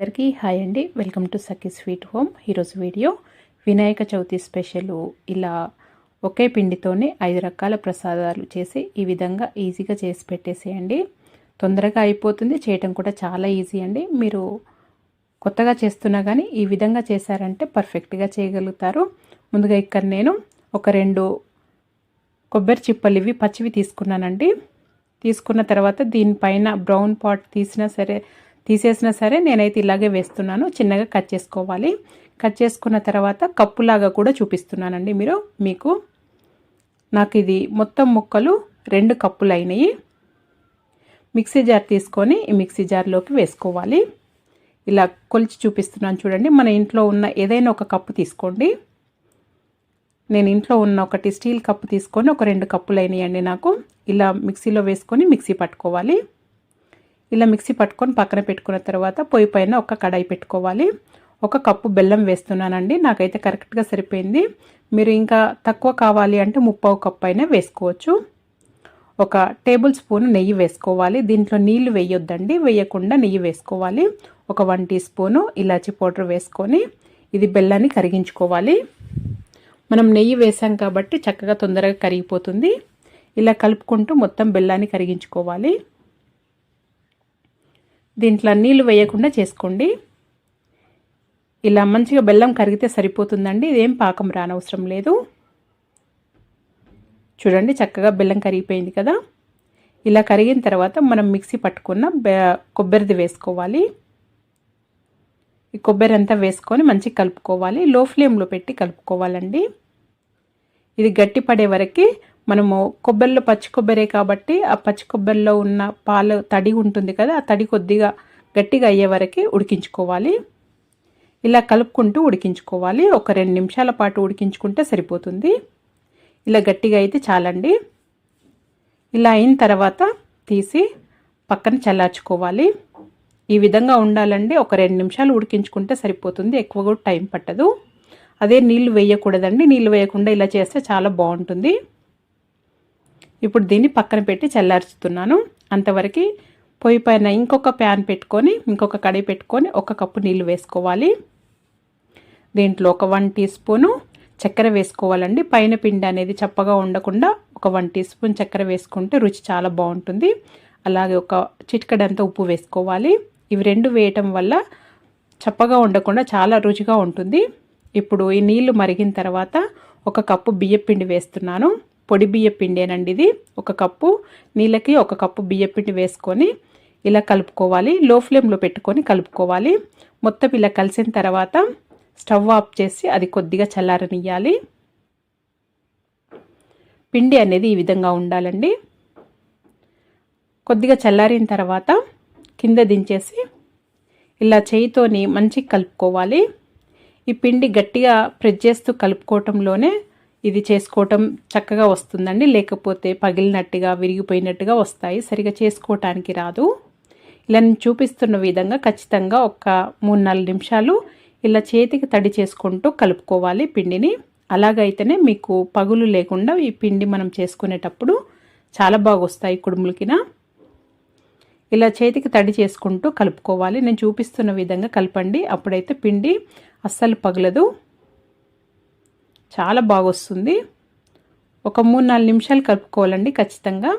అందరికీ హాయ్ అండి. Welcome to Sakhi sweet home ఈరోజు వీడియో వినాయక చవితి స్పెషల్ ఇలా ఒకే పిండితోనే ఐదు రకాల ప్రసాదాలు చేసి ఈ విధంగా ఈజీగా చేసి పెట్టేసేయండి. తొందరగా అయిపోతుంది. చేయటం కూడా చాలా ఈజీ అండి. మీరు కొత్తగా చేస్తున్నా కానీ ఈ విధంగా చేశారంటే పర్ఫెక్ట్గా చేయగలుగుతారు. ముందుగా ఇక్కడ నేను ఒక రెండు కొబ్బరి చిప్పలు ఇవి పచ్చివి తీసుకున్నానండి. తీసుకున్న తర్వాత దీనిపైన బ్రౌన్ పాట్ తీసినా సరే తీసేసినా సరే నేనైతే ఇలాగే వేస్తున్నాను. చిన్నగా కట్ చేసుకోవాలి. కట్ చేసుకున్న తర్వాత కప్పులాగా కూడా చూపిస్తున్నానండి మీరు. మీకు నాకు ఇది మొత్తం ముక్కలు రెండు కప్పులు అయినాయి మిక్సీ జార్ తీసుకొని ఈ మిక్సీ జార్లోకి వేసుకోవాలి. ఇలా కొలిచి చూపిస్తున్నాను చూడండి. మన ఇంట్లో ఉన్న ఏదైనా ఒక కప్పు తీసుకోండి. నేను ఇంట్లో ఉన్న ఒకటి స్టీల్ కప్పు తీసుకొని ఒక రెండు కప్పులు అయినాయండి నాకు. ఇలా మిక్సీలో వేసుకొని మిక్సీ పట్టుకోవాలి. ఇలా మిక్సీ పట్టుకొని పక్కన పెట్టుకున్న తర్వాత పొయ్యి పైన ఒక కడాయి పెట్టుకోవాలి. ఒక కప్పు బెల్లం వేస్తున్నానండి. నాకైతే కరెక్ట్గా సరిపోయింది. మీరు ఇంకా తక్కువ కావాలి అంటే ముప్పావు కప్పు అయినా వేసుకోవచ్చు. ఒక టేబుల్ స్పూన్ నెయ్యి వేసుకోవాలి. దీంట్లో నీళ్ళు వేయొద్దండి. వేయకుండా నెయ్యి వేసుకోవాలి. ఒక వన్ టీ స్పూను ఇలాచి పౌడర్ వేసుకొని ఇది బెల్లాన్ని కరిగించుకోవాలి. మనం నెయ్యి వేసాం కాబట్టి చక్కగా తొందరగా కరిగిపోతుంది. ఇలా కలుపుకుంటూ మొత్తం బెల్లాన్ని కరిగించుకోవాలి. దీంట్లో నీళ్ళు వేయకుండా చేసుకోండి. ఇలా మంచిగా బెల్లం కరిగితే సరిపోతుందండి. ఇదేం పాకం రానవసరం లేదు. చూడండి చక్కగా బెల్లం కరిగిపోయింది కదా. ఇలా కరిగిన తర్వాత మనం మిక్సీ పట్టుకున్న కొబ్బరిది వేసుకోవాలి. ఈ కొబ్బరి అంతా వేసుకొని మంచిగా కలుపుకోవాలి. లో ఫ్లేమ్లో పెట్టి కలుపుకోవాలండి. ఇది గట్టి పడే వరకు మనము కొబ్బరిలో పచ్చి కొబ్బరే కాబట్టి ఆ పచ్చి కొబ్బరిలో ఉన్న పాలు తడి ఉంటుంది కదా ఆ తడి కొద్దిగా గట్టిగా అయ్యే వరకు ఉడికించుకోవాలి. ఇలా కలుపుకుంటూ ఉడికించుకోవాలి. ఒక రెండు నిమిషాల పాటు ఉడికించుకుంటే సరిపోతుంది. ఇలా గట్టిగా అయితే చాలండి. ఇలా అయిన తర్వాత తీసి పక్కన చల్లార్చుకోవాలి. ఈ విధంగా ఉండాలండి. ఒక రెండు నిమిషాలు ఉడికించుకుంటే సరిపోతుంది. ఎక్కువ కూడా టైం పట్టదు. అదే నీళ్ళు వేయకూడదండి. నీళ్ళు వేయకుండా ఇలా చేస్తే చాలా బాగుంటుంది. ఇప్పుడు దీన్ని పక్కన పెట్టి చల్లార్చుతున్నాను. అంతవరకు పొయ్యి పైన ఇంకొక ప్యాన్ పెట్టుకొని ఇంకొక కడాయి పెట్టుకొని ఒక కప్పు నీళ్ళు వేసుకోవాలి. దీంట్లో ఒక వన్ టీ స్పూను చక్కెర వేసుకోవాలండి. పైన పిండి అనేది చప్పగా ఉండకుండా ఒక వన్ టీ స్పూన్ చక్కెర వేసుకుంటే రుచి చాలా బాగుంటుంది. అలాగే ఒక చిటికడంతా ఉప్పు వేసుకోవాలి. ఇవి రెండు వేయటం వల్ల చప్పగా ఉండకుండా చాలా రుచిగా ఉంటుంది. ఇప్పుడు ఈ నీళ్ళు మరిగిన తర్వాత ఒక కప్పు బియ్యపిండి వేస్తున్నాను. పొడి బియ్య పిండేనండి ఇది. ఒక కప్పు నీళ్ళకి ఒక కప్పు బియ్యపిండి వేసుకొని ఇలా కలుపుకోవాలి. లో ఫ్లేమ్లో పెట్టుకొని కలుపుకోవాలి. మొత్తం ఇలా కలిసిన తర్వాత స్టవ్ ఆఫ్ చేసి అది కొద్దిగా చల్లారనియాలి పిండి అనేది ఈ విధంగా ఉండాలండి. కొద్దిగా చల్లారిన తర్వాత కింద దించేసి ఇలా చేయితోని మంచిగా కలుపుకోవాలి. ఈ పిండి గట్టిగా ప్రెస్ చేస్తూ కలుపుకోవటంలోనే ఇది చేసుకోవటం చక్కగా వస్తుందండి. లేకపోతే పగిలినట్టుగా విరిగిపోయినట్టుగా వస్తాయి. సరిగా చేసుకోవటానికి రాదు. ఇలా నేను చూపిస్తున్న విధంగా ఖచ్చితంగా ఒక మూడు నాలుగు నిమిషాలు ఇలా చేతికి తడి చేసుకుంటూ కలుపుకోవాలి పిండిని. అలాగైతేనే మీకు పగులు లేకుండా ఈ పిండి మనం చేసుకునేటప్పుడు చాలా బాగా వస్తాయి కుడుములకిన. ఇలా చేతికి తడి చేసుకుంటూ కలుపుకోవాలి. నేను చూపిస్తున్న విధంగా కలపండి. అప్పుడైతే పిండి అస్సలు పగలదు. చాలా బాగా వస్తుంది ఒక మూడు నాలుగు నిమిషాలు కలుపుకోవాలండి ఖచ్చితంగా.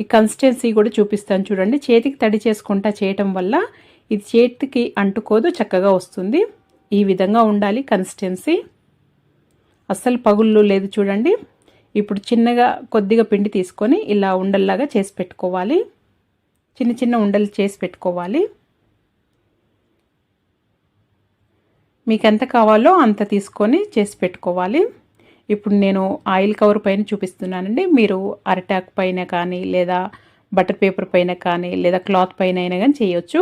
ఈ కన్సిస్టెన్సీ కూడా చూపిస్తాను చూడండి. చేతికి తడి చేసుకుంటా చేయటం వల్ల ఇది చేతికి అంటుకోదు చక్కగా వస్తుంది. ఈ విధంగా ఉండాలి కన్సిస్టెన్సీ అస్సలు పగుళ్ళు లేదు చూడండి. ఇప్పుడు చిన్నగా కొద్దిగా పిండి తీసుకొని ఇలా ఉండల్లాగా చేసి పెట్టుకోవాలి. చిన్న చిన్న ఉండలు చేసి పెట్టుకోవాలి. మీకు ఎంత కావాలో అంత తీసుకొని చేసి పెట్టుకోవాలి. ఇప్పుడు నేను ఆయిల్ కవర్ పైన చూపిస్తున్నానండి. మీరు అరటాక్ పైన కానీ లేదా బటర్ పేపర్ పైన కానీ లేదా క్లాత్ పైన అయినా కానీ చేయొచ్చు.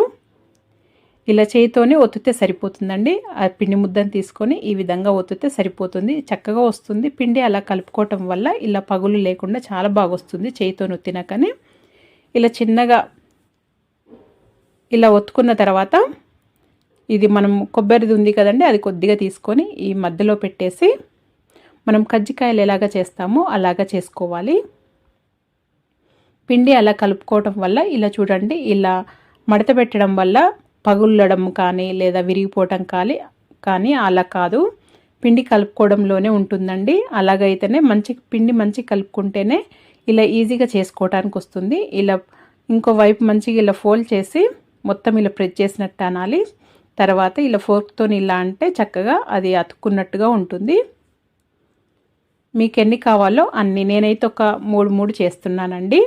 ఇలా చేయితోనే ఒత్తితే సరిపోతుందండి. ఆ పిండి ముద్దను తీసుకొని ఈ విధంగా ఒత్తితే సరిపోతుంది. చక్కగా వస్తుంది. పిండి అలా కలుపుకోవటం వల్ల ఇలా పగులు లేకుండా చాలా బాగా వస్తుంది చేయితో నొత్తినా కానీ. ఇలా చిన్నగా ఇలా ఒత్తుకున్న తర్వాత ఇది మనం కొబ్బరిది ఉంది కదండి అది కొద్దిగా తీసుకొని ఈ మధ్యలో పెట్టేసి మనం కజ్జికాయలు ఎలాగ చేస్తామో అలాగా చేసుకోవాలి. పిండి అలా కలుపుకోవటం వల్ల ఇలా చూడండి ఇలా మడత పెట్టడం వల్ల పగుళ్ళడం కానీ లేదా విరిగిపోవటం కానీ కానీ అలా కాదు. పిండి కలుపుకోవడంలోనే ఉంటుందండి. అలాగైతేనే మంచి పిండి మంచి కలుపుకుంటేనే ఇలా ఈజీగా చేసుకోవటానికి వస్తుంది. ఇలా ఇంకో వైపు మంచిగా ఇలా ఫోల్డ్ చేసి మొత్తం ఇలా ప్రెస్ చేసినట్టు అనాలి. తర్వాత ఇలా ఫోర్క్తో ఇలా అంటే చక్కగా అది అతుక్కున్నట్టుగా ఉంటుంది. మీకు ఎన్ని కావాలో అన్ని నేనైతే ఒక మూడు మూడు చేస్తున్నానండి.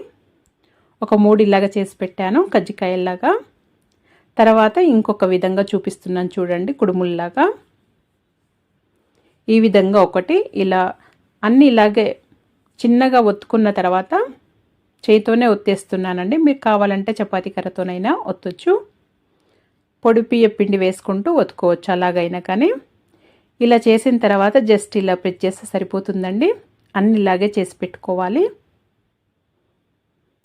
ఒక మూడు ఇలాగా చేసి పెట్టాను కజ్జికాయల్లాగా. తర్వాత ఇంకొక విధంగా చూపిస్తున్నాను చూడండి కుడుముల్లాగా. ఈ విధంగా ఒకటి ఇలా అన్నీ ఇలాగే చిన్నగా ఒత్తుకున్న తర్వాత చేతితోనే ఒత్తేస్తున్నానండి. మీకు కావాలంటే చపాతీ కర్రతోనైనా ఒత్తొచ్చు. పొడి బియ్య పిండి వేసుకుంటూ ఒత్తుకోవచ్చు అలాగైనా కానీ. ఇలా చేసిన తర్వాత జస్ట్ ఇలా ప్రెస్ చేస్తే సరిపోతుందండి. అన్ని ఇలాగే చేసి పెట్టుకోవాలి.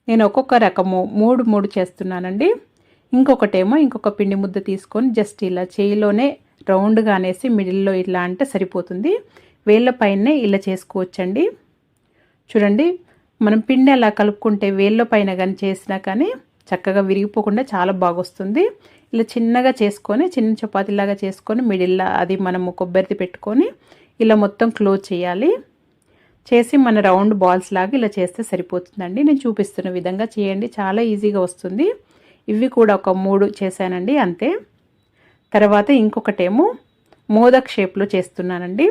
నేను ఒక్కొక్క రకము మూడు మూడు చేస్తున్నానండి. ఇంకొకటేమో ఇంకొక పిండి ముద్ద తీసుకొని జస్ట్ ఇలా చేయిలోనే రౌండ్గా అనేసి మిడిల్లో ఇలా అంటే సరిపోతుంది. వేళ్ళ పైనే ఇలా చేసుకోవచ్చండి. చూడండి మనం పిండి అలా కలుపుకుంటే వేళ్ళ పైన కానీ చేసినా కానీ చక్కగా విరిగిపోకుండా చాలా బాగొస్తుంది. ఇలా చిన్నగా చేసుకొని చిన్న చపాతీలాగా చేసుకొని మిడిల్లా అది మనము కొబ్బరిది పెట్టుకొని ఇలా మొత్తం క్లోజ్ చేయాలి. చేసి మన రౌండ్ బాల్స్ లాగా ఇలా చేస్తే సరిపోతుందండి. నేను చూపిస్తున్న విధంగా చేయండి. చాలా ఈజీగా వస్తుంది. ఇవి కూడా ఒక మూడు చేశానండి అంతే. తర్వాత ఇంకొకటేమో మోదక్ షేప్లో చేస్తున్నానండి.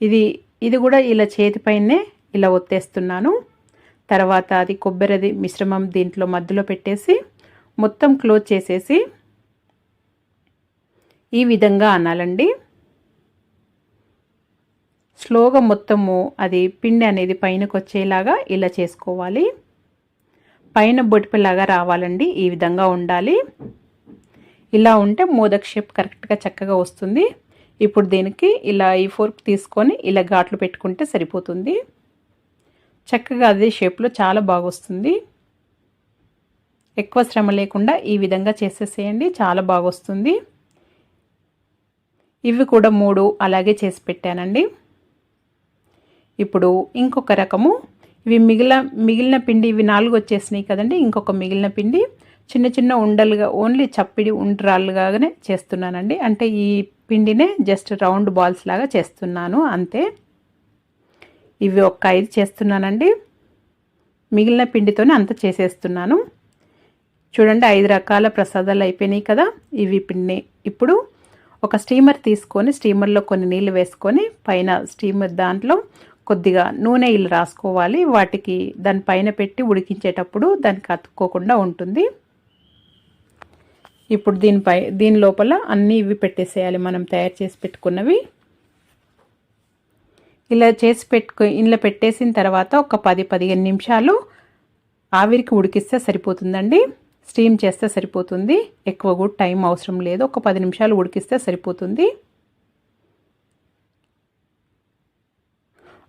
ఇది ఇది కూడా ఇలా చేతిపైనే ఇలా ఒత్తేస్తున్నాను. తర్వాత అది కొబ్బరిది మిశ్రమం దీంట్లో మధ్యలో పెట్టేసి మొత్తం క్లోజ్ చేసేసి ఈ విధంగా అనాలండి. స్లోగా మొత్తము అది పిండి అనేది పైనకు వచ్చేలాగా ఇలా చేసుకోవాలి. పైన బొడిపిలాగా రావాలండి ఈ విధంగా ఉండాలి. ఇలా ఉంటే మోదక్ షేప్ కరెక్ట్గా చక్కగా వస్తుంది. ఇప్పుడు దీనికి ఇలా ఈ ఫోర్క్ తీసుకొని ఇలా ఘాట్లు పెట్టుకుంటే సరిపోతుంది. చక్కగా అదే షేప్లో చాలా బాగా వస్తుంది ఎక్కువ శ్రమ లేకుండా ఈ విధంగా చేసేసేయండి. చాలా బాగా వస్తుంది ఇవి కూడా మూడు అలాగే చేసి పెట్టానండి. ఇప్పుడు ఇంకొక రకము. ఇవి మిగిలిన మిగిలిన పిండి ఇవి నాలుగు వచ్చేసినాయి కదండి. ఇంకొక మిగిలిన పిండి. చిన్న చిన్న ఉండలుగా ఓన్లీ చప్పిడి ఉండ్రాలుగానే చేస్తున్నానండి. అంటే ఈ పిండినే జస్ట్ రౌండ్ బాల్స్ లాగా చేస్తున్నాను. అంతే. ఇవి ఒక ఐదు చేస్తున్నానండి. మిగిలిన పిండితోనే అంత చేసేస్తున్నాను. చూడండి ఐదు రకాల ప్రసాదాలు అయిపోయినాయి కదా ఇవి పిండి. ఇప్పుడు ఒక స్టీమర్ తీసుకొని స్టీమర్లో కొన్ని నీళ్ళు వేసుకొని పైన స్టీమర్ దాంట్లో కొద్దిగా నూనె ఇల్లు రాసుకోవాలి. వాటికి దానిపైన పెట్టి ఉడికించేటప్పుడు దానికి అతుక్కోకుండా ఉంటుంది. ఇప్పుడు దీనిపై దీని లోపల అన్నీ ఇవి పెట్టేసేయాలి మనం తయారు చేసి పెట్టుకున్నవి. ఇలా చేసి పెట్టుకు ఇంట్లో పెట్టేసిన తర్వాత ఒక పది పదిహేను నిమిషాలు ఆవిరికి ఉడికిస్తే సరిపోతుందండి. స్టీమ్ చేస్తే సరిపోతుంది. ఎక్కువ కూడా టైం అవసరం లేదు. ఒక పది నిమిషాలు ఉడికిస్తే సరిపోతుంది.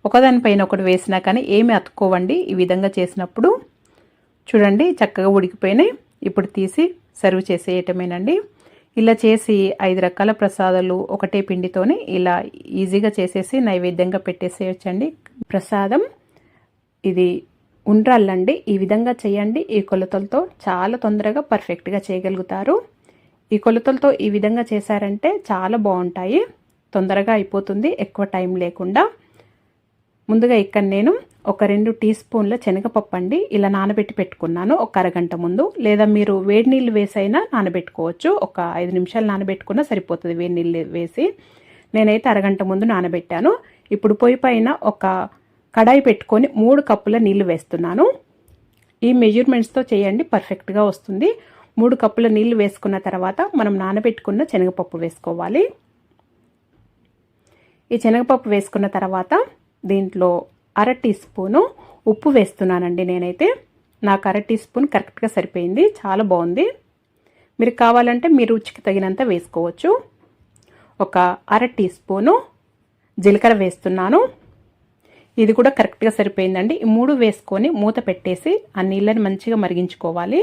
ఒకదానిపైన ఒకటి వేసినా కానీ ఏమి అతుక్కోవండి. ఈ విధంగా చేసినప్పుడు చూడండి చక్కగా ఉడికిపోయినాయి. ఇప్పుడు తీసి సర్వ్ చేసేయటమేనండి. ఇలా చేసి ఐదు రకాల ప్రసాదాలు ఒకటే పిండితోనే ఇలా ఈజీగా చేసేసి నైవేద్యంగా పెట్టేసేయచ్చండి. ప్రసాదం ఇది ఉండ్రాళ్ళండి ఈ విధంగా చేయండి. ఈ కొలతలతో చాలా తొందరగా పర్ఫెక్ట్గా చేయగలుగుతారు. ఈ కొలతలతో ఈ విధంగా చేశారంటే చాలా బాగుంటాయి. తొందరగా అయిపోతుంది. ఎక్కువ టైం లేకుండా. ముందుగా ఇక్కడ నేను ఒక రెండు టీ స్పూన్ల శనగపప్పు అండి. ఇలా నానబెట్టి పెట్టుకున్నాను. ఒక అరగంట ముందు. లేదా మీరు వేడి నీళ్ళు వేసైనా నానబెట్టుకోవచ్చు. ఒక ఐదు నిమిషాలు నానబెట్టుకున్నా సరిపోతుంది వేడి నీళ్ళు వేసి. నేనైతే అరగంట ముందు నానబెట్టాను. ఇప్పుడు పొయ్యి పైన ఒక కడాయి పెట్టుకొని మూడు కప్పుల నీళ్ళు వేస్తున్నాను. ఈ మెజర్మెంట్స్తో చేయండి పర్ఫెక్ట్గా వస్తుంది. మూడు కప్పుల నీళ్ళు వేసుకున్న తర్వాత మనం నానబెట్టుకున్న శనగపప్పు వేసుకోవాలి. ఈ శనగపప్పు వేసుకున్న తర్వాత దీంట్లో అర టీ స్పూను ఉప్పు వేస్తున్నానండి నేనైతే. నాకు అర టీ స్పూన్ కరెక్ట్గా సరిపోయింది చాలా బాగుంది. మీరు కావాలంటే మీ రుచికి తగినంత వేసుకోవచ్చు. ఒక అర టీ స్పూను జీలకర్ర వేస్తున్నాను. ఇది కూడా కరెక్ట్గా సరిపోయిందండి. ఈ మూడు వేసుకొని మూత పెట్టేసి ఆ నీళ్ళని మంచిగా మరిగించుకోవాలి.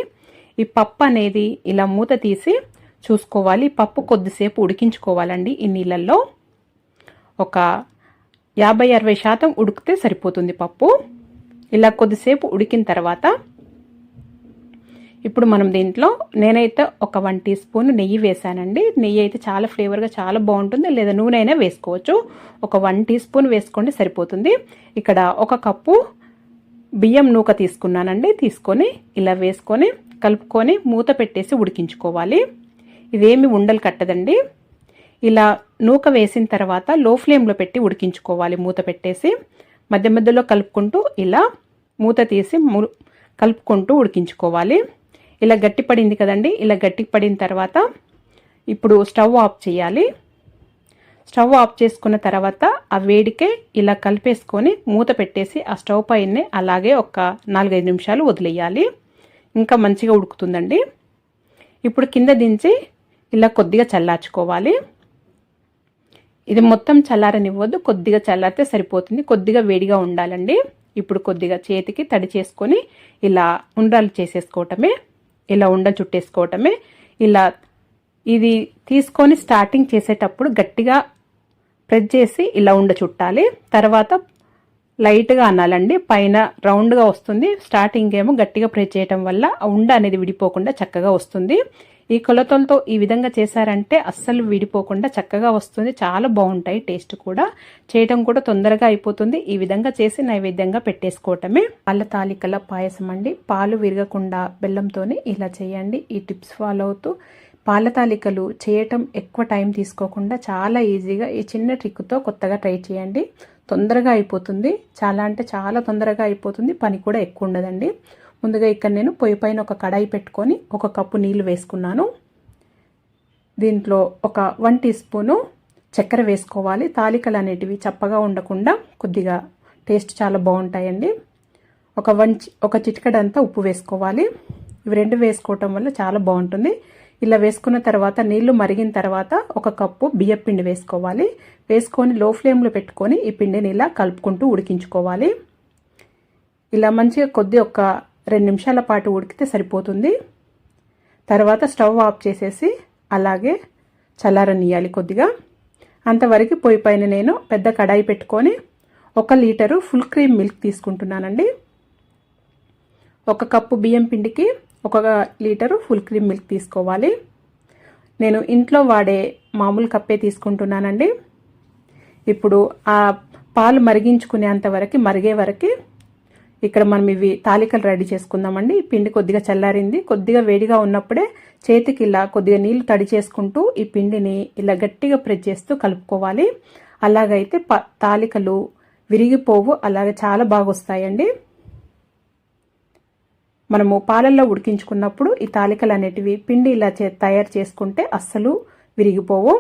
ఈ పప్పు అనేది ఇలా మూత తీసి చూసుకోవాలి. పప్పు కొద్దిసేపు ఉడికించుకోవాలండి ఈ నీళ్ళల్లో. ఒక యాభై అరవై శాతం ఉడికితే సరిపోతుంది పప్పు. ఇలా కొద్దిసేపు ఉడికిన తర్వాత ఇప్పుడు మనం దీంట్లో నేనైతే ఒక వన్ టీ స్పూన్ నెయ్యి వేసానండి నెయ్యి అయితే చాలా ఫ్లేవర్గా చాలా బాగుంటుంది. లేదా నూనె అయినా వేసుకోవచ్చు. ఒక వన్ టీ స్పూన్ వేసుకోండి సరిపోతుంది. ఇక్కడ ఒక కప్పు బియ్యం నూక తీసుకున్నానండి. తీసుకొని ఇలా వేసుకొని కలుపుకొని మూత పెట్టేసి ఉడికించుకోవాలి. ఇదేమి ఉండలు కట్టదండి. ఇలా నూక వేసిన తర్వాత లో ఫ్లేమ్లో పెట్టి ఉడికించుకోవాలి మూత పెట్టేసి. మధ్య మధ్యలో కలుపుకుంటూ ఇలా మూత తీసి కలుపుకుంటూ ఉడికించుకోవాలి. ఇలా గట్టి పడింది కదండి ఇలా గట్టి పడిన తర్వాత ఇప్పుడు స్టవ్ ఆఫ్ చేయాలి. స్టవ్ ఆఫ్ చేసుకున్న తర్వాత ఆ వేడికే ఇలా కలిపేసుకొని మూత పెట్టేసి ఆ స్టవ్ పైనే అలాగే ఒక నాలుగైదు నిమిషాలు వదిలేయాలి. ఇంకా మంచిగా ఉడుకుతుందండి. ఇప్పుడు కింద దించి ఇలా కొద్దిగా చల్లార్చుకోవాలి. ఇది మొత్తం చల్లారనివ్వద్దు కొద్దిగా చల్లారితే సరిపోతుంది. కొద్దిగా వేడిగా ఉండాలండి. ఇప్పుడు కొద్దిగా చేతికి తడి చేసుకొని ఇలా ఉండాలి చేసేసుకోవటమే ఇలా ఉండ చుట్టేసుకోవటమే. ఇలా ఇది తీసుకొని స్టార్టింగ్ చేసేటప్పుడు గట్టిగా ప్రెస్ చేసి ఇలా ఉండ చుట్టాలి. తర్వాత లైట్గా అనాలండి. పైన రౌండ్గా వస్తుంది. స్టార్టింగ్ ఏమో గట్టిగా ప్రెస్ చేయటం వల్ల ఉండ అనేది విడిపోకుండా చక్కగా వస్తుంది. ఈ కొలతలతో ఈ విధంగా చేశారంటే అస్సలు విడిపోకుండా చక్కగా వస్తుంది. చాలా బాగుంటాయి. టేస్ట్ కూడా చేయటం కూడా తొందరగా అయిపోతుంది. ఈ విధంగా చేసి నైవేద్యంగా పెట్టేసుకోవటమే. పాల తాలికల పాయసం అండి. పాలు విరగకుండా బెల్లంతోనే ఇలా చేయండి. ఈ టిప్స్ ఫాలో అవుతూ పాల తాలికలు చేయటం ఎక్కువ టైం తీసుకోకుండా చాలా ఈజీగా ఈ చిన్న ట్రిక్తో కొత్తగా ట్రై చేయండి. తొందరగా అయిపోతుంది. చాలా అంటే చాలా తొందరగా అయిపోతుంది. పని కూడా ఎక్కువ ఉండదండి. ముందుగా ఇక్కడ నేను పొయ్యి పైన ఒక కడాయి పెట్టుకొని ఒక కప్పు నీళ్ళు వేసుకున్నాను. దీంట్లో ఒక వన్ టీ స్పూను చక్కెర వేసుకోవాలి. తాలికలు అనేటివి చప్పగా ఉండకుండా కొద్దిగా టేస్ట్ చాలా బాగుంటాయండి. ఒక వన్ ఒక చిటికడంతా ఉప్పు వేసుకోవాలి. ఇవి రెండు వేసుకోవటం వల్ల చాలా బాగుంటుంది. ఇలా వేసుకున్న తర్వాత నీళ్ళు మరిగిన తర్వాత ఒక కప్పు బియ్య పిండి వేసుకోవాలి. వేసుకొని లో ఫ్లేమ్లో పెట్టుకొని ఈ పిండిని ఇలా కలుపుకుంటూ ఉడికించుకోవాలి. ఇలా మంచిగా కొద్ది ఒక రెండు నిమిషాల పాటు ఉడికితే సరిపోతుంది. తర్వాత స్టవ్ ఆఫ్ చేసేసి అలాగే చల్లారనియాలి కొద్దిగా. అంతవరకు పొయ్యి పైన నేను పెద్ద కడాయి పెట్టుకొని ఒక లీటరు ఫుల్ క్రీమ్ మిల్క్ తీసుకుంటున్నానండి. ఒక కప్పు బియ్యం పిండికి ఒక లీటరు ఫుల్ క్రీమ్ మిల్క్ తీసుకోవాలి. నేను ఇంట్లో వాడే మామూలు కప్పే తీసుకుంటున్నానండి. ఇప్పుడు ఆ పాలు మరిగించుకునేంత వరకు మరిగే వరకు ఇక్కడ మనం ఇవి తాలికలు రెడీ చేసుకుందామండి. పిండి కొద్దిగా చల్లారింది. కొద్దిగా వేడిగా ఉన్నప్పుడే చేతికి ఇలా కొద్దిగా నీళ్ళు తడి చేసుకుంటూ ఈ పిండిని ఇలా గట్టిగా ప్రెస్ చేస్తూ కలుపుకోవాలి. అలాగైతే ప తాలికలు విరిగిపోవు. అలాగే చాలా బాగా వస్తాయండి మనము పాలల్లో ఉడికించుకున్నప్పుడు ఈ తాలికలు అనేటివి పిండి ఇలా చే తయారు చేసుకుంటే అస్సలు విరిగిపోవు.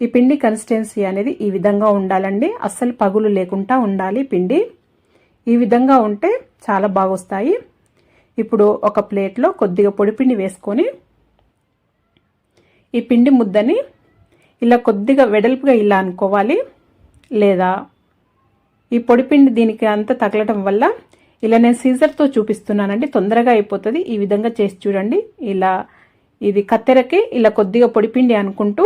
ఈ పిండి కన్సిస్టెన్సీ అనేది ఈ విధంగా ఉండాలండి. అస్సలు పగులు లేకుండా ఉండాలి పిండి. ఈ విధంగా ఉంటే చాలా బాగొస్తాయి. ఇప్పుడు ఒక ప్లేట్లో కొద్దిగా పొడిపిండి వేసుకొని ఈ పిండి ముద్దని ఇలా కొద్దిగా వెడల్పుగా ఇలా అనుకోవాలి. లేదా ఈ పొడిపిండి దీనికి అంతా తగలటం వల్ల ఇలా నేను సీజర్తో చూపిస్తున్నానండి తొందరగా అయిపోతుంది. ఈ విధంగా చేసి చూడండి. ఇలా ఇది కత్తెరకి ఇలా కొద్దిగా పొడిపిండి అనుకుంటూ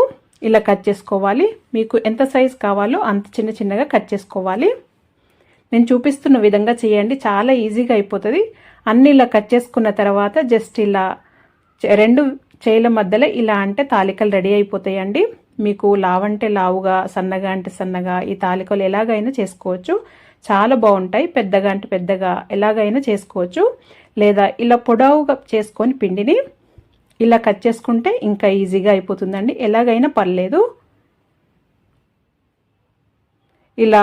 ఇలా కట్ చేసుకోవాలి. మీకు ఎంత సైజ్ కావాలో అంత చిన్న చిన్నగా కట్ చేసుకోవాలి. నేను చూపిస్తున్న విధంగా చేయండి. చాలా ఈజీగా అయిపోతుంది. అన్ని ఇలా కట్ చేసుకున్న తర్వాత జస్ట్ ఇలా రెండు చేయిల మధ్యలో ఇలా అంటే తాలికలు రెడీ అయిపోతాయండి. మీకు లావంటే లావుగా సన్నగా అంటే సన్నగా ఈ తాలికలు ఎలాగైనా చేసుకోవచ్చు. చాలా బాగుంటాయి. పెద్దగా అంటే పెద్దగా ఎలాగైనా చేసుకోవచ్చు. లేదా ఇలా పొడవుగా చేసుకొని పిండిని ఇలా కట్ చేసుకుంటే ఇంకా ఈజీగా అయిపోతుందండి. ఎలాగైనా పర్లేదు. ఇలా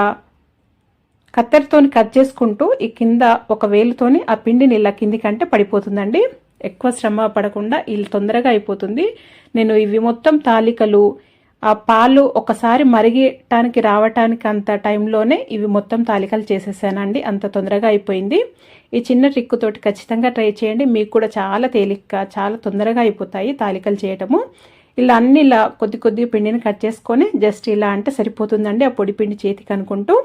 కత్తెరతోని కట్ చేసుకుంటూ ఈ కింద ఒక వేలుతోని ఆ పిండిని ఇలా కిందికంటే పడిపోతుందండి. ఎక్కువ శ్రమ పడకుండా ఇల్లు తొందరగా అయిపోతుంది. నేను ఇవి మొత్తం తాలికలు ఆ పాలు ఒకసారి మరిగటానికి రావటానికి అంత టైంలోనే ఇవి మొత్తం తాలికలు చేసేసానండి. అంత తొందరగా అయిపోయింది. ఈ చిన్న ట్రిక్ తోటి ఖచ్చితంగా ట్రై చేయండి. మీకు కూడా చాలా తేలిక చాలా తొందరగా అయిపోతాయి తాలికలు చేయటము. ఇలా అన్ని ఇలా కొద్ది కొద్ది పిండిని కట్ చేసుకొని జస్ట్ ఇలా అంటే సరిపోతుందండి ఆ పొడి పిండి చేతికి అనుకుంటూ.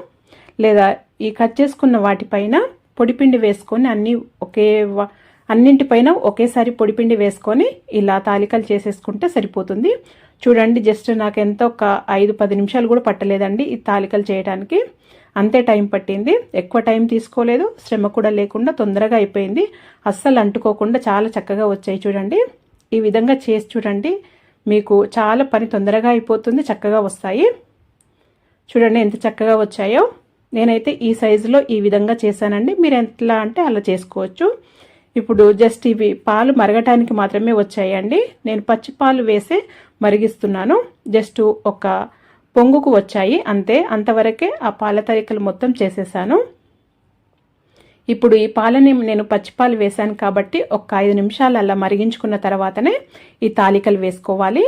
లేదా ఈ కట్ చేసుకున్న వాటిపైన పొడిపిండి వేసుకొని అన్నీ ఒకే అన్నింటిపైన ఒకేసారి పొడిపిండి వేసుకొని ఇలా తాలికలు చేసేసుకుంటే సరిపోతుంది. చూడండి జస్ట్ నాకు ఎంత ఒక ఐదు పది నిమిషాలు కూడా పట్టలేదండి ఈ తాలికలు చేయడానికి అంతే టైం పట్టింది. ఎక్కువ టైం తీసుకోలేదు. శ్రమ కూడా లేకుండా తొందరగా అయిపోయింది. అస్సలు అంటుకోకుండా చాలా చక్కగా వచ్చాయి చూడండి. ఈ విధంగా చేసి చూడండి. మీకు చాలా పని తొందరగా అయిపోతుంది చక్కగా వస్తాయి. చూడండి ఎంత చక్కగా వచ్చాయో. నేనైతే ఈ సైజులో ఈ విధంగా చేశానండి. మీరు ఎట్లా అంటే అలా చేసుకోవచ్చు. ఇప్పుడు జస్ట్ ఇవి పాలు మరగటానికి మాత్రమే వచ్చాయండి. నేను పచ్చి పాలు వేసి మరిగిస్తున్నాను. జస్ట్ ఒక పొంగుకు వచ్చాయి. అంతే అంతవరకే ఆ పాల తరికలు మొత్తం చేసేసాను. ఇప్పుడు ఈ పాలని నేను పచ్చిపాలు వేశాను కాబట్టి ఒక ఐదు నిమిషాలు అలా మరిగించుకున్న తర్వాతనే ఈ తాలికలు వేసుకోవాలి.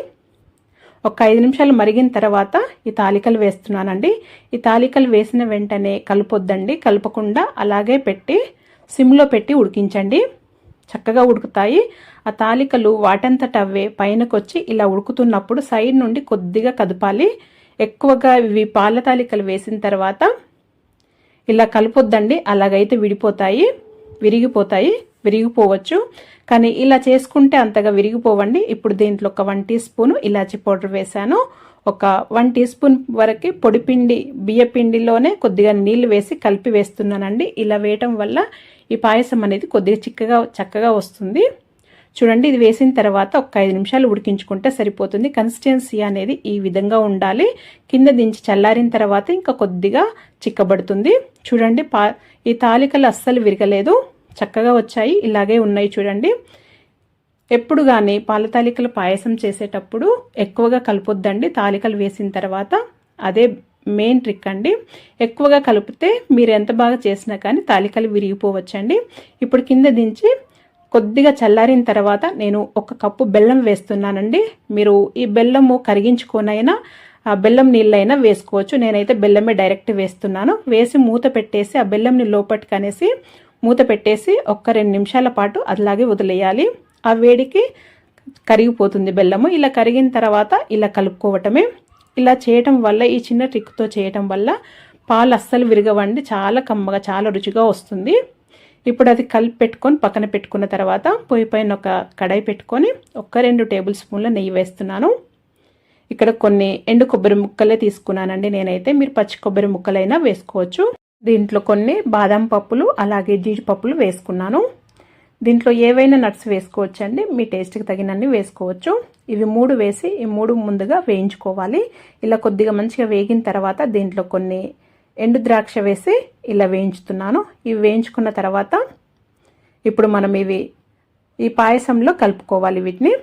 ఒక ఐదు నిమిషాలు మరిగిన తర్వాత ఈ తాలికలు వేస్తున్నానండి. ఈ తాలికలు వేసిన వెంటనే కలపొద్దండి. కలపకుండా అలాగే పెట్టి సిమ్లో పెట్టి ఉడికించండి. చక్కగా ఉడుకుతాయి. ఆ తాలికలు వాటంతట అవే పైనకొచ్చి ఇలా ఉడుకుతున్నప్పుడు సైడ్ నుండి కొద్దిగా కదపాలి. ఎక్కువగా ఇవి పాల తాలికలు వేసిన తర్వాత ఇలా కలపొద్దండి. అలాగైతే విడిపోతాయి విరిగిపోతాయి. విరిగిపోవచ్చు. కానీ ఇలా చేసుకుంటే అంతగా విరిగిపోవండి. ఇప్పుడు దీంట్లో ఒక వన్ టీ స్పూన్ ఇలాచి పౌడర్ వేశాను. ఒక వన్ టీ స్పూన్ వరకు పొడిపిండి బియ్యపిండిలోనే కొద్దిగా నీళ్ళు వేసి కలిపి వేస్తున్నానండి. ఇలా వేయటం వల్ల ఈ పాయసం అనేది కొద్దిగా చిక్కగా చక్కగా వస్తుంది. చూడండి ఇది వేసిన తర్వాత ఒక ఐదు నిమిషాలు ఉడికించుకుంటే సరిపోతుంది. కన్సిస్టెన్సీ అనేది ఈ విధంగా ఉండాలి. కింద దించి చల్లారిన తర్వాత ఇంకా కొద్దిగా చిక్కబడుతుంది. చూడండి పా ఈ తాలికలు అస్సలు విరగలేదు. చక్కగా వచ్చాయి. ఇలాగే ఉన్నాయి చూడండి. ఎప్పుడు కానీ పాల తాలికలు పాయసం చేసేటప్పుడు ఎక్కువగా కలుపొద్దండి. తాలికలు వేసిన తర్వాత అదే మెయిన్ ట్రిక్ అండి. ఎక్కువగా కలిపితే మీరు ఎంత బాగా చేసినా కానీ తాలికలు విరిగిపోవచ్చండి. ఇప్పుడు కింద దించి కొద్దిగా చల్లారిన తర్వాత నేను ఒక కప్పు బెల్లం వేస్తున్నానండి. మీరు ఈ బెల్లము కరిగించుకొనైనా ఆ బెల్లం నీళ్ళైనా వేసుకోవచ్చు. నేనైతే బెల్లమే డైరెక్ట్ వేస్తున్నాను. వేసి మూత పెట్టేసి ఆ బెల్లంని లోపటికి అనేసి మూత పెట్టేసి ఒక్క రెండు నిమిషాల పాటు అలాగే వదిలేయాలి. ఆ వేడికి కరిగిపోతుంది బెల్లము. ఇలా కరిగిన తర్వాత ఇలా కలుపుకోవటమే. ఇలా చేయటం వల్ల ఈ చిన్న ట్రిక్తో చేయటం వల్ల పాలు అస్సలు విరగవండి. చాలా కమ్మగా చాలా రుచిగా వస్తుంది. ఇప్పుడు అది కలిపి పెట్టుకొని పక్కన పెట్టుకున్న తర్వాత పొయ్యి పైన ఒక కడాయి పెట్టుకొని ఒక రెండు టేబుల్ స్పూన్ల నెయ్యి వేస్తున్నాను. ఇక్కడ కొన్ని ఎండు కొబ్బరి ముక్కలే తీసుకున్నానండి నేనైతే. మీరు పచ్చి కొబ్బరి ముక్కలైనా వేసుకోవచ్చు. దీంట్లో కొన్ని బాదం పప్పులు అలాగే జీడిపప్పులు వేసుకున్నాను. దీంట్లో ఏవైనా నట్స్ వేసుకోవచ్చు అండి మీ టేస్ట్కి తగినన్ని వేసుకోవచ్చు. ఇవి మూడు వేసి ఈ మూడు ముందుగా వేయించుకోవాలి. ఇలా కొద్దిగా మంచిగా వేగిన తర్వాత దీంట్లో కొన్ని ఎండు ద్రాక్ష వేసి ఇలా వేయించుతున్నాను. ఇవి వేయించుకున్న తర్వాత ఇప్పుడు మనం ఇవి ఈ పాయసంలో కలుపుకోవాలి వీటిని.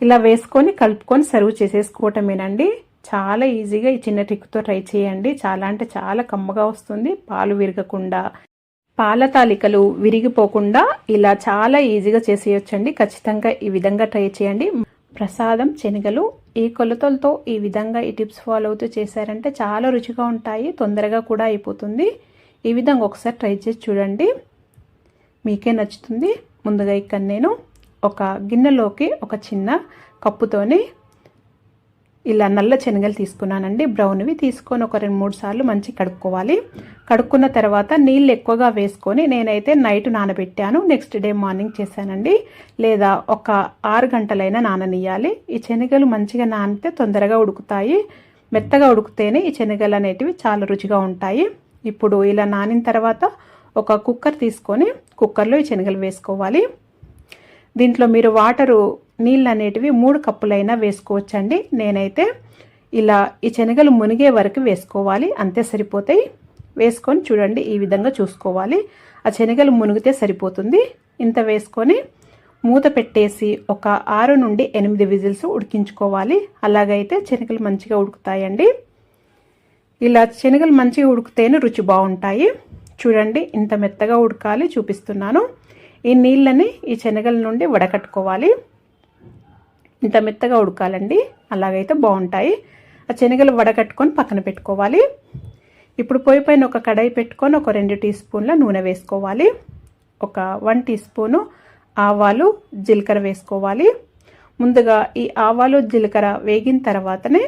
ఇలా వేసుకొని కలుపుకొని సర్వ్ చేసేసుకోవటమేనండి. చాలా ఈజీగా ఈ చిన్న ట్రిక్తో ట్రై చేయండి. చాలా అంటే చాలా కమ్మగా వస్తుంది. పాలు విరగకుండా పాల తాలికలు విరిగిపోకుండా ఇలా చాలా ఈజీగా చేసేయొచ్చండి. ఖచ్చితంగా ఈ విధంగా ట్రై చేయండి. ప్రసాదం శనగలు ఈ కొలతలతో ఈ విధంగా ఈ టిప్స్ ఫాలో అవుతూ చేశారంటే చాలా రుచిగా ఉంటాయి. తొందరగా కూడా అయిపోతుంది. ఈ విధంగా ఒకసారి ట్రై చేసి చూడండి. మీకే నచ్చుతుంది. ముందుగా ఇక్కడ నేను ఒక గిన్నెలోకి ఒక చిన్న కప్పుతోని ఇలా నల్ల శనగలు తీసుకున్నానండి. బ్రౌన్వి తీసుకొని ఒక రెండు మూడు సార్లు మంచి కడుక్కోవాలి. కడుక్కున్న తర్వాత నీళ్ళు ఎక్కువగా వేసుకొని నేనైతే నైట్ నానబెట్టాను. నెక్స్ట్ డే మార్నింగ్ చేశానండి. లేదా ఒక ఆరు గంటలైనా నాననియాలి. ఈ శనగలు మంచిగా నానితే తొందరగా ఉడుకుతాయి. మెత్తగా ఉడికితేనే ఈ శనగలు అనేటివి చాలా రుచిగా ఉంటాయి. ఇప్పుడు ఇలా నానిన తర్వాత ఒక కుక్కర్ తీసుకొని కుక్కర్లో ఈ శనగలు వేసుకోవాలి. దీంట్లో మీరు వాటరు నీళ్ళు అనేటివి మూడు కప్పులైనా వేసుకోవచ్చండి. నేనైతే ఇలా ఈ శనగలు మునిగే వరకు వేసుకోవాలి. అంతే సరిపోతాయి. వేసుకొని చూడండి ఈ విధంగా చూసుకోవాలి. ఆ శనగలు మునిగితే సరిపోతుంది. ఇంత వేసుకొని మూత పెట్టేసి ఒక ఆరు నుండి ఎనిమిది విజిల్స్ ఉడికించుకోవాలి. అలాగైతే శనగలు మంచిగా ఉడుకుతాయండి. ఇలా శనగలు మంచిగా ఉడికితేనే రుచి బాగుంటాయి. చూడండి ఇంత మెత్తగా ఉడకాలి చూపిస్తున్నాను. ఈ నీళ్ళని ఈ శనగల నుండి వడకట్టుకోవాలి. ఇంత మెత్తగా ఉడకాలండి. అలాగైతే బాగుంటాయి. ఆ శనగలు వడగట్టుకొని పక్కన పెట్టుకోవాలి. ఇప్పుడు పొయ్యి పైన ఒక కడాయి పెట్టుకొని ఒక రెండు టీ స్పూన్ల నూనె వేసుకోవాలి. ఒక వన్ టీ స్పూను ఆవాలు జీలకర్ర వేసుకోవాలి. ముందుగా ఈ ఆవాలు జీలకర్ర వేగిన తర్వాతనే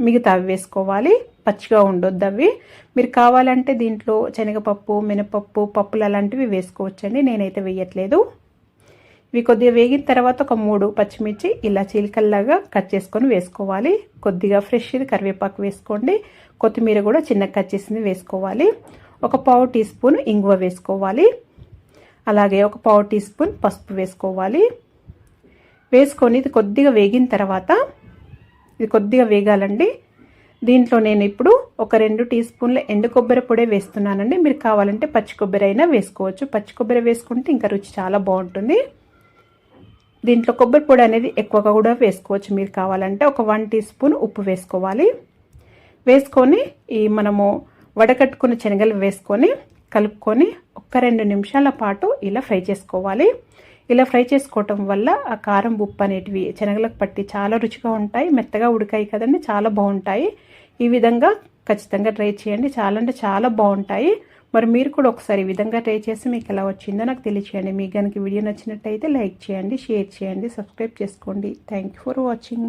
మిగతావి వేసుకోవాలి. పచ్చిగా ఉండొద్దు అవి. మీరు కావాలంటే దీంట్లో శనగపప్పు మినపప్పు పప్పులు అలాంటివి వేసుకోవచ్చండి. నేనైతే వేయట్లేదు. ఇవి కొద్దిగా వేగిన తర్వాత ఒక మూడు పచ్చిమిర్చి ఇలా చీలికల్లాగా కట్ చేసుకొని వేసుకోవాలి. కొద్దిగా ఫ్రెష్ కరివేపాకు వేసుకోండి. కొత్తిమీర కూడా చిన్నగా కట్ చేసింది వేసుకోవాలి. ఒక పావు టీ స్పూన్ ఇంగువ వేసుకోవాలి. అలాగే ఒక పావు టీ స్పూన్ పసుపు వేసుకోవాలి. వేసుకొని ఇది కొద్దిగా వేగిన తర్వాత ఇది కొద్దిగా వేగాలండి. దీంట్లో నేను ఇప్పుడు ఒక రెండు టీ స్పూన్ల ఎండు కొబ్బరి పొడే వేస్తున్నానండి. మీరు కావాలంటే పచ్చి కొబ్బరి అయినా వేసుకోవచ్చు. పచ్చి కొబ్బరి వేసుకుంటే ఇంకా రుచి చాలా బాగుంటుంది. దీంట్లో కొబ్బరి పొడి అనేది ఎక్కువగా కూడా వేసుకోవచ్చు. మీరు కావాలంటే ఒక వన్ టీ స్పూన్ ఉప్పు వేసుకోవాలి. వేసుకొని ఈ మనము వడకట్టుకున్న శనగలు వేసుకొని కలుపుకొని ఒక్క రెండు నిమిషాల పాటు ఇలా ఫ్రై చేసుకోవాలి. ఇలా ఫ్రై చేసుకోవటం వల్ల ఆ కారం ఉప్పు అనేటివి శనగలకు పట్టి చాలా రుచిగా ఉంటాయి. మెత్తగా ఉడికాయి కదండి చాలా బాగుంటాయి. ఈ విధంగా ఖచ్చితంగా ట్రై చేయండి. చాలా అంటే చాలా బాగుంటాయి. మరి మీరు కూడా ఒకసారి ఈ విధంగా ట్రై చేసి మీకు ఎలా వచ్చిందో నాకు తెలియచేయండి. మీకు కనుక వీడియో నచ్చినట్టయితే లైక్ చేయండి షేర్ చేయండి సబ్స్క్రైబ్ చేసుకోండి. Thank for watching